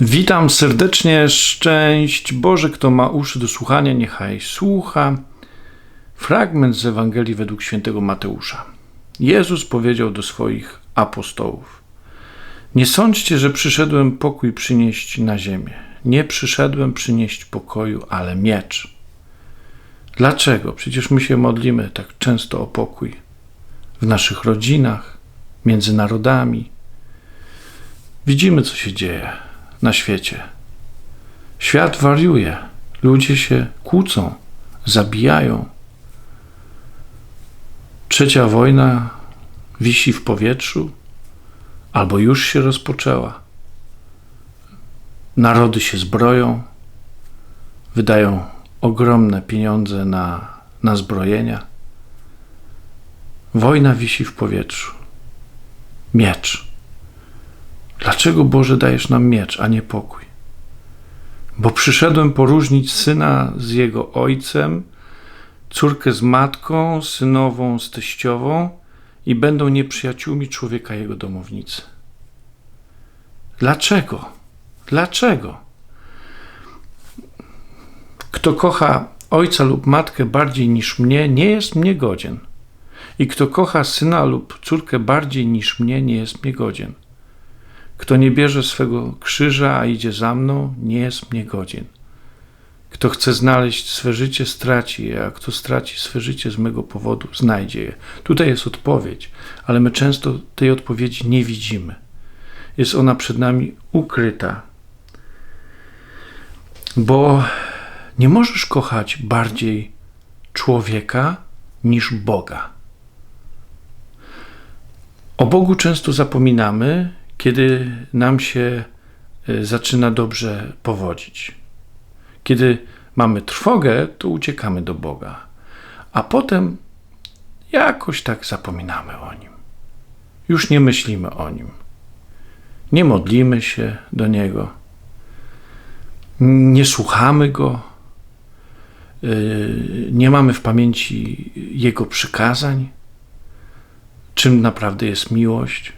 Witam serdecznie, szczęść Boże, kto ma uszy do słuchania, niechaj słucha. Fragment z Ewangelii według świętego Mateusza. Jezus powiedział do swoich apostołów: Nie sądźcie, że przyszedłem pokój przynieść na ziemię. Nie przyszedłem przynieść pokoju, ale miecz. Dlaczego? Przecież my się modlimy tak często o pokój w naszych rodzinach, między narodami. Widzimy, co się dzieje na świecie. Świat wariuje, ludzie się kłócą, zabijają. Trzecia wojna wisi w powietrzu, albo już się rozpoczęła. Narody się zbroją, wydają ogromne pieniądze na, na zbrojenia. Wojna wisi w powietrzu. Miecz. Dlaczego Boże dajesz nam miecz, a nie pokój? Bo przyszedłem poróżnić syna z jego ojcem, córkę z matką, synową z teściową i będą nieprzyjaciółmi człowieka jego domownicy. Dlaczego? Dlaczego? Kto kocha ojca lub matkę bardziej niż mnie, nie jest mnie godzien. I kto kocha syna lub córkę bardziej niż mnie, nie jest mnie godzien. Kto nie bierze swego krzyża, a idzie za mną, nie jest mnie godzien. Kto chce znaleźć swe życie, straci je, a kto straci swe życie z mego powodu, znajdzie je. Tutaj jest odpowiedź, ale my często tej odpowiedzi nie widzimy. Jest ona przed nami ukryta, bo nie możesz kochać bardziej człowieka niż Boga. O Bogu często zapominamy kiedy nam się e, zaczyna dobrze powodzić. Kiedy mamy trwogę, to uciekamy do Boga, a potem jakoś tak zapominamy o Nim. Już nie myślimy o Nim. Nie modlimy się do Niego. Nie słuchamy Go. E, nie mamy w pamięci Jego przykazań, czym naprawdę jest miłość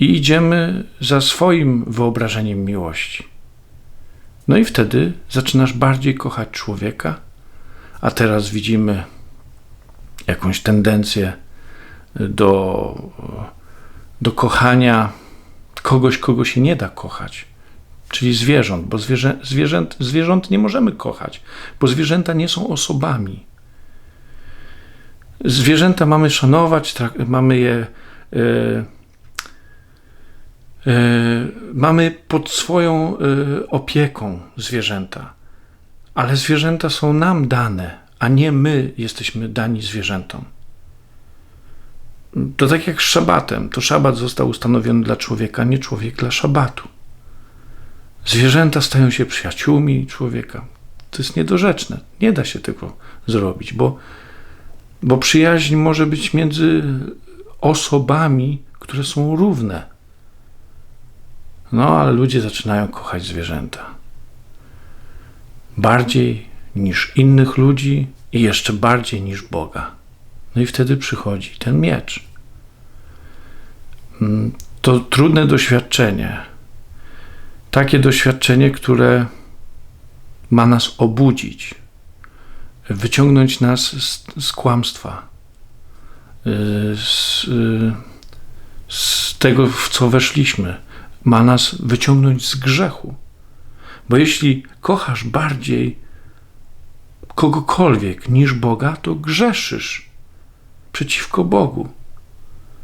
i idziemy za swoim wyobrażeniem miłości. No i wtedy zaczynasz bardziej kochać człowieka, a teraz widzimy jakąś tendencję do, do kochania kogoś, kogo się nie da kochać, czyli zwierząt, bo zwierzę, zwierzęt, zwierząt nie możemy kochać, bo zwierzęta nie są osobami. Zwierzęta mamy szanować, mamy je. Yy, mamy pod swoją e, opieką zwierzęta, ale zwierzęta są nam dane, a nie my jesteśmy dani zwierzętom. To tak jak z szabatem. To szabat został ustanowiony dla człowieka, nie człowiek dla szabatu. Zwierzęta stają się przyjaciółmi człowieka. To jest niedorzeczne. Nie da się tego zrobić, bo, bo przyjaźń może być między osobami, które są równe no, ale ludzie zaczynają kochać zwierzęta. Bardziej niż innych ludzi i jeszcze bardziej niż Boga. No i wtedy przychodzi ten miecz. Mm, to trudne doświadczenie. Takie doświadczenie, które ma nas obudzić, wyciągnąć nas z, z kłamstwa, y, z, y, z tego, w co weszliśmy ma nas wyciągnąć z grzechu. Bo jeśli kochasz bardziej kogokolwiek niż Boga, to grzeszysz przeciwko Bogu,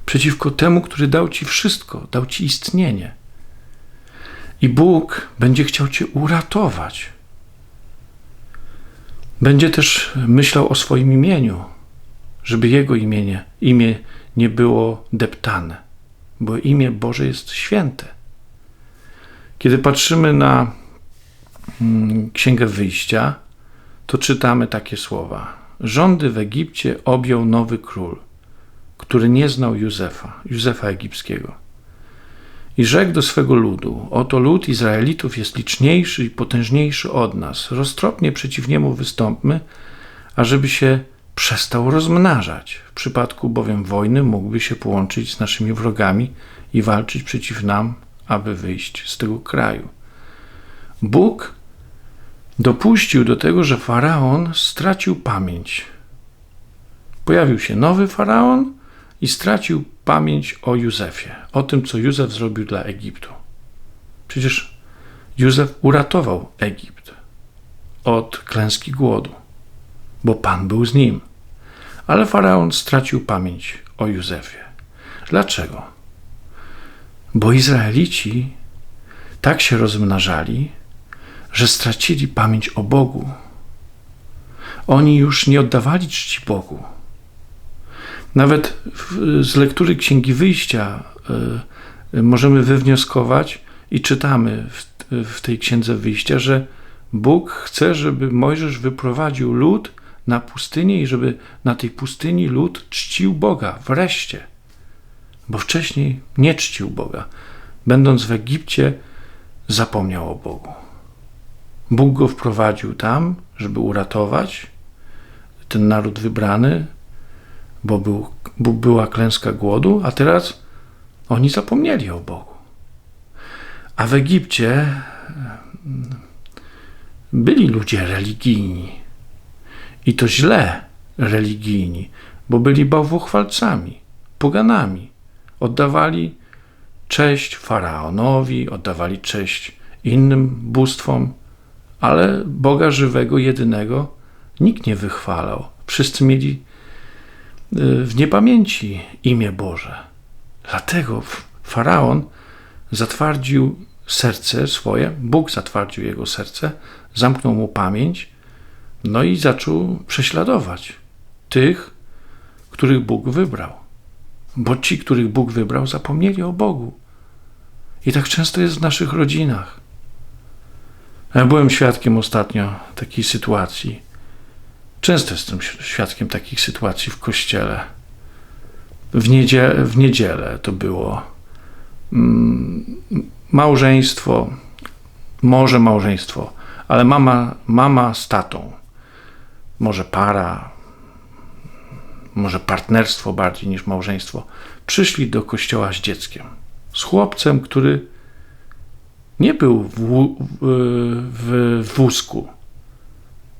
przeciwko temu, który dał ci wszystko, dał ci istnienie. I Bóg będzie chciał cię uratować. Będzie też myślał o swoim imieniu, żeby jego imienie, imię nie było deptane, bo imię Boże jest święte. Kiedy patrzymy na mm, Księgę Wyjścia, to czytamy takie słowa. Rządy w Egipcie objął nowy król, który nie znał Józefa, Józefa Egipskiego. I rzekł do swego ludu: Oto lud Izraelitów jest liczniejszy i potężniejszy od nas. Roztropnie przeciw niemu wystąpmy, ażeby się przestał rozmnażać. W przypadku bowiem wojny mógłby się połączyć z naszymi wrogami i walczyć przeciw nam aby wyjść z tego kraju. Bóg dopuścił do tego, że faraon stracił pamięć. Pojawił się nowy faraon i stracił pamięć o Józefie, o tym, co Józef zrobił dla Egiptu. Przecież Józef uratował Egipt od klęski głodu, bo Pan był z nim. Ale faraon stracił pamięć o Józefie. Dlaczego? Bo Izraelici tak się rozmnażali, że stracili pamięć o Bogu. Oni już nie oddawali czci Bogu. Nawet z lektury Księgi Wyjścia y, możemy wywnioskować i czytamy w tej Księdze Wyjścia, że Bóg chce, żeby Mojżesz wyprowadził lud na pustynię i żeby na tej pustyni lud czcił Boga wreszcie. Bo wcześniej nie czcił Boga. Będąc w Egipcie, zapomniał o Bogu. Bóg go wprowadził tam, żeby uratować ten naród wybrany, bo był, była klęska głodu, a teraz oni zapomnieli o Bogu. A w Egipcie byli ludzie religijni. I to źle religijni, bo byli bałwochwalcami, poganami. Oddawali cześć faraonowi, oddawali cześć innym bóstwom, ale Boga żywego, jedynego nikt nie wychwalał. Wszyscy mieli y, w niepamięci imię Boże. Dlatego faraon zatwardził serce swoje, Bóg zatwardził jego serce, zamknął mu pamięć, no i zaczął prześladować tych, których Bóg wybrał. Bo ci, których Bóg wybrał, zapomnieli o Bogu. I tak często jest w naszych rodzinach. Ja byłem świadkiem ostatnio takiej sytuacji. Często jestem świadkiem takich sytuacji w kościele. W, niedzie w niedzielę to było. Mm, małżeństwo, może małżeństwo, ale mama, mama z tatą, może para, może partnerstwo bardziej niż małżeństwo, przyszli do kościoła z dzieckiem, z chłopcem, który nie był w, w, w wózku.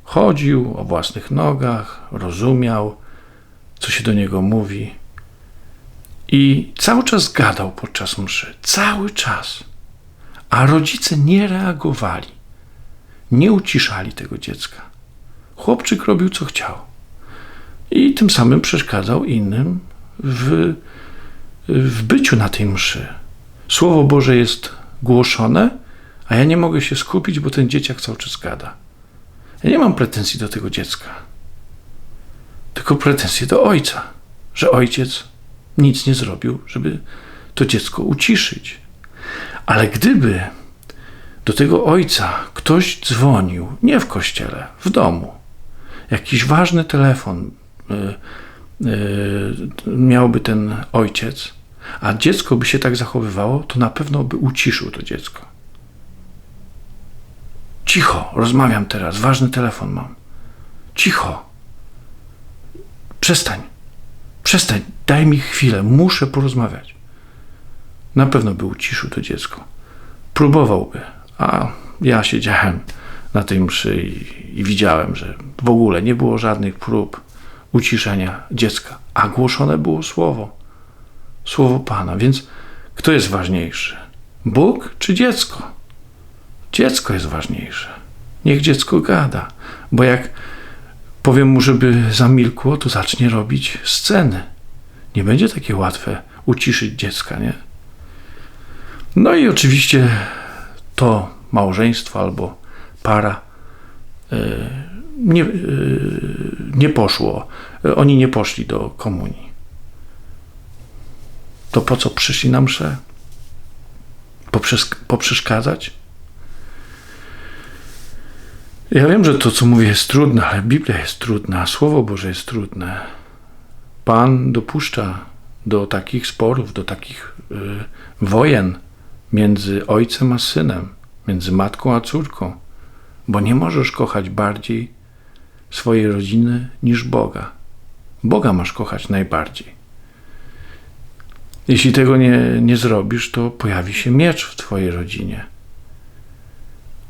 Chodził o własnych nogach, rozumiał, co się do niego mówi. I cały czas gadał podczas mszy. Cały czas a rodzice nie reagowali, nie uciszali tego dziecka. Chłopczyk robił co chciał i tym samym przeszkadzał innym w, w byciu na tej mszy. Słowo Boże jest głoszone, a ja nie mogę się skupić, bo ten dzieciak cały czas gada. Ja nie mam pretensji do tego dziecka, tylko pretensje do ojca, że ojciec nic nie zrobił, żeby to dziecko uciszyć. Ale gdyby do tego ojca ktoś dzwonił, nie w kościele, w domu, jakiś ważny telefon miałby ten ojciec, a dziecko by się tak zachowywało, to na pewno by uciszył to dziecko. Cicho, rozmawiam teraz, ważny telefon mam. Cicho. Przestań. Przestań, daj mi chwilę, muszę porozmawiać na pewno by uciszył to dziecko. Próbowałby, a ja siedziałem na tej mszy i, i widziałem, że w ogóle nie było żadnych prób uciszenia dziecka, a głoszone było słowo. Słowo Pana. Więc kto jest ważniejszy? Bóg czy dziecko? Dziecko jest ważniejsze. Niech dziecko gada, bo jak powiem mu, żeby zamilkło, to zacznie robić sceny. Nie będzie takie łatwe uciszyć dziecka, nie? No i oczywiście to małżeństwo albo para e, nie, e, nie poszło. Oni nie poszli do komunii. To po co przyszli na mszę? poprzeszkadzać? Ja wiem, że to, co mówię, jest trudne, ale Biblia jest trudna, Słowo Boże jest trudne. Pan dopuszcza do takich sporów, do takich y, wojen, między ojcem a synem, między matką a córką, bo nie możesz kochać bardziej swojej rodziny niż Boga. Boga masz kochać najbardziej. Jeśli tego nie, nie zrobisz, to pojawi się miecz w Twojej rodzinie.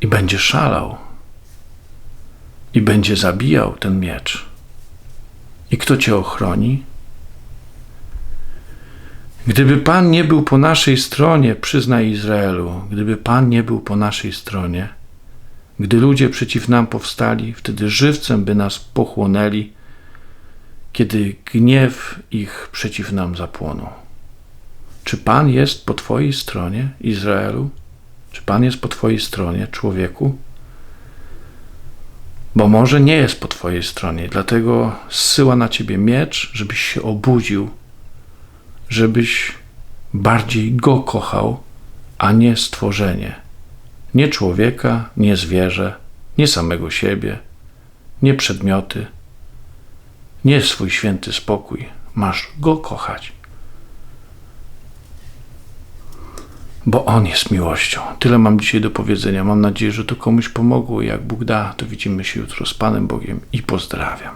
i będzie szalał i będzie zabijał ten miecz. I kto cię ochroni? Gdyby Pan nie był po naszej stronie, przyznaj Izraelu, gdyby Pan nie był po naszej stronie, gdy ludzie przeciw nam powstali, wtedy żywcem by nas pochłonęli, kiedy gniew ich przeciw nam zapłonął. Czy Pan jest po Twojej stronie, Izraelu? Czy Pan jest po Twojej stronie, człowieku? Bo może nie jest po Twojej stronie, dlatego zsyła na Ciebie miecz, żebyś się obudził, żebyś bardziej Go kochał, a nie stworzenie. Nie człowieka, nie zwierzę, nie samego siebie, nie przedmioty, nie swój święty spokój. Masz Go kochać. Bo On jest miłością. Tyle mam dzisiaj do powiedzenia. Mam nadzieję, że to komuś pomogło. Jak Bóg da, to widzimy się jutro z Panem Bogiem i pozdrawiam.